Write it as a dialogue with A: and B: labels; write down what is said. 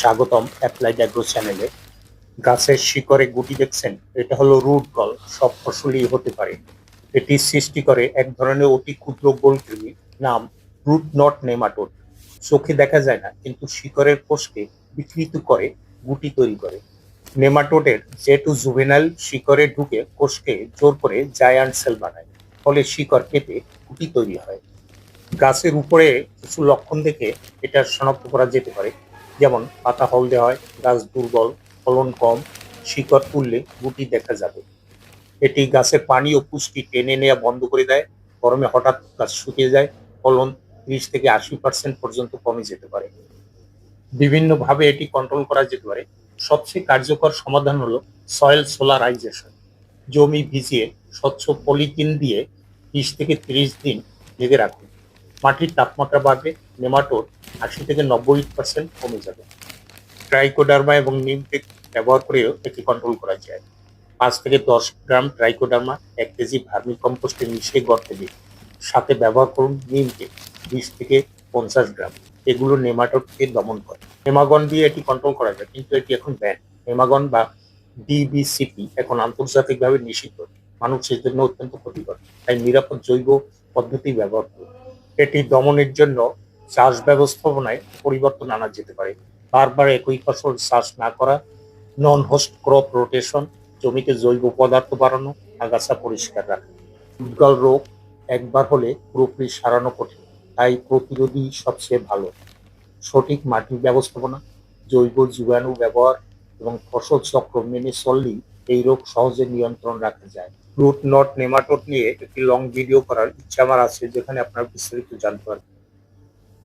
A: স্বাগতম applied agro চ্যানেলে। গাছের শিকড়ে গুটি দেখছেন? এটা হলো রুট গল। সব ফসলই হতে পারে। এটি সৃষ্টি করে এক ধরনের অতি ক্ষুদ্র গোলকৃমি নাম রুট নট নেমাটোড। চোখে দেখা যায় না, কিন্তু শিকড়ের কোষকে বিকৃত করে, গুটি তৈরি করে। নেমাটোডের যেটু জুভেনাইল শিকড়ে ঢুকে কোষকে জোর করে জায়ান্ট সেল বানায়, ফলে শিকড় কেটে গুটি তৈরি হয়। গাছের উপরে কিছু লক্ষণ দেখে এটা শনাক্ত করা যেতে পারে। যেমন পাতা হলদে হয়, গাছ দুর্বল, ফলন কম, শিকড় তুললে গুটি দেখা যাবে। এটি গাছের পানি ও পুষ্টি টেনে নেওয়া বন্ধ করে দেয়। গরমে হঠাৎ গাছ শুকিয়ে যায়, ফলন ত্রিশ থেকে আশি পার্সেন্ট পর্যন্ত কমে যেতে পারে। বিভিন্নভাবে এটি কন্ট্রোল করা যেতে পারে। সবচেয়ে কার্যকর সমাধান হলো সয়েল সোলারাইজেশন জমি ভিজিয়ে স্বচ্ছ পলিথিন দিয়ে বিশ থেকে ত্রিশ দিন ঢেকে রাখুন। মাটির তাপমাত্রা বাড়বে, নেমাটোড আশি থেকে নব্বই পার্সেন্ট কমে যাবে। ট্রাইকোডার্মা এবং নিমটেক ব্যবহার করেও এটি কন্ট্রোল করা যায়। পাঁচ থেকে দশ গ্রাম ট্রাইকোডার্মা এক কেজি ভার্মি কম্পোস্টে মিশিয়ে গর্তে দিন। সাথে ব্যবহার করুন নিমটেক বিশ থেকে পঞ্চাশ গ্রাম। এগুলো নেমাটোডকে দমন করে। হেমাগন দিয়ে এটি কন্ট্রোল করা যায়, কিন্তু এটি এখন ব্যান। হেমাগন বা ডিবিসিপি এখন আন্তর্জাতিকভাবে নিষিদ্ধ। মানুষের জন্য অত্যন্ত ক্ষতিকর। তাই নিরাপদ জৈব পদ্ধতি ব্যবহার করুন। এটি দমনের জন্য চাষ ব্যবস্থাপনায় পরিবর্তন আনা যেতে পারে। বারবার একই ফসল চাষ না করা নন হোস্ট ক্রপ রোটেশন জমিতে জৈব পদার্থ বাড়ানো, আগাছা পরিষ্কার রাখা। উদ্গল রোগ একবার হলে পুরোপুরি সারানো কঠিন, তাই প্রতিরোধী সবচেয়ে ভালো। সঠিক মাটির ব্যবস্থাপনা, জৈব জীবাণু ব্যবহার এবং ফসল চক্র মেনে চললেই এই রোগ সহজে নিয়ন্ত্রণ রাখা যায়। রুট নট নেমাটোড নিয়ে একটি লং ভিডিও করার ইচ্ছা আমার আছে, যেখানে আপনারা বিস্তারিত জানতে পারবেন।